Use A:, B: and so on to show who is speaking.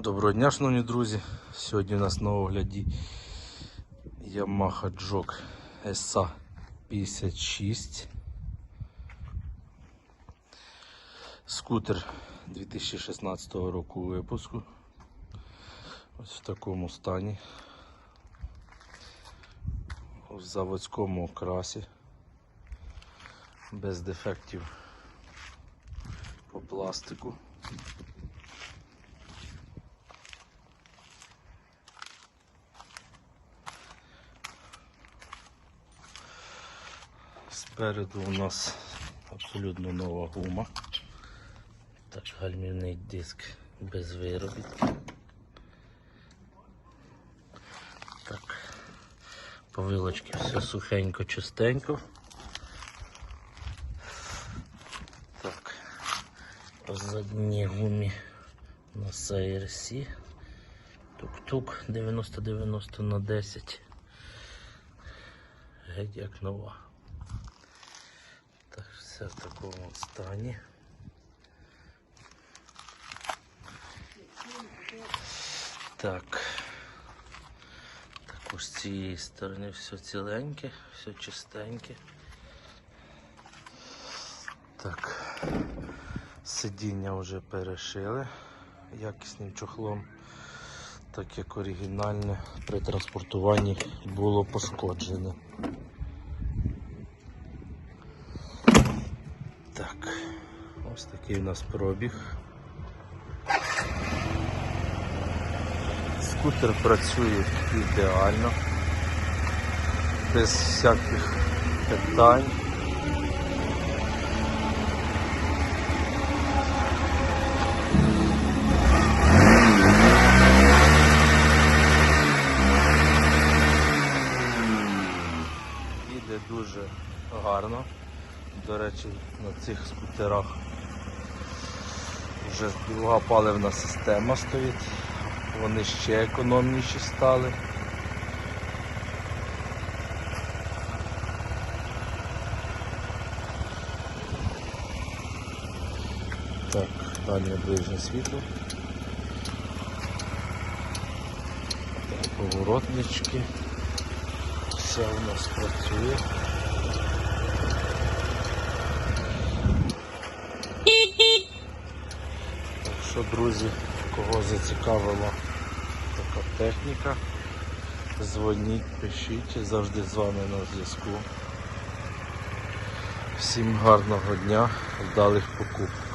A: Доброго дня, шановні друзі. Сьогодні у нас на огляді Yamaha Jog SA 56. Скутер 2016 року випуску. Ось в такому стані. В заводському окрасі. Без дефектів по пластику. Спереду у нас абсолютно нова гума. Так, гальмівний диск без виробітки. Так, по вилочці все сухенько, чистенько. Так, по задній гумі на CRC. Тук-тук 90-90 на 10. Геть як нова. Так, все в такому стані. Так. Також з цієї сторони все ціленьке, все чистеньке. Так. Сидіння вже перешили якісним чохлом, так як оригінальне при транспортуванні було пошкоджене. Так, ось такий у нас пробіг. Скутер працює ідеально, без всяких питань. Іде дуже гарно. До речі, на цих скутерах вже друга паливна система стоїть. Вони ще економніші стали. Так, дальнє ближнє світло. Поворотнички. Все у нас працює. Що, друзі, кого зацікавила така техніка, дзвоніть, пишіть, завжди з вами на зв'язку. Всім гарного дня, вдалих покупок.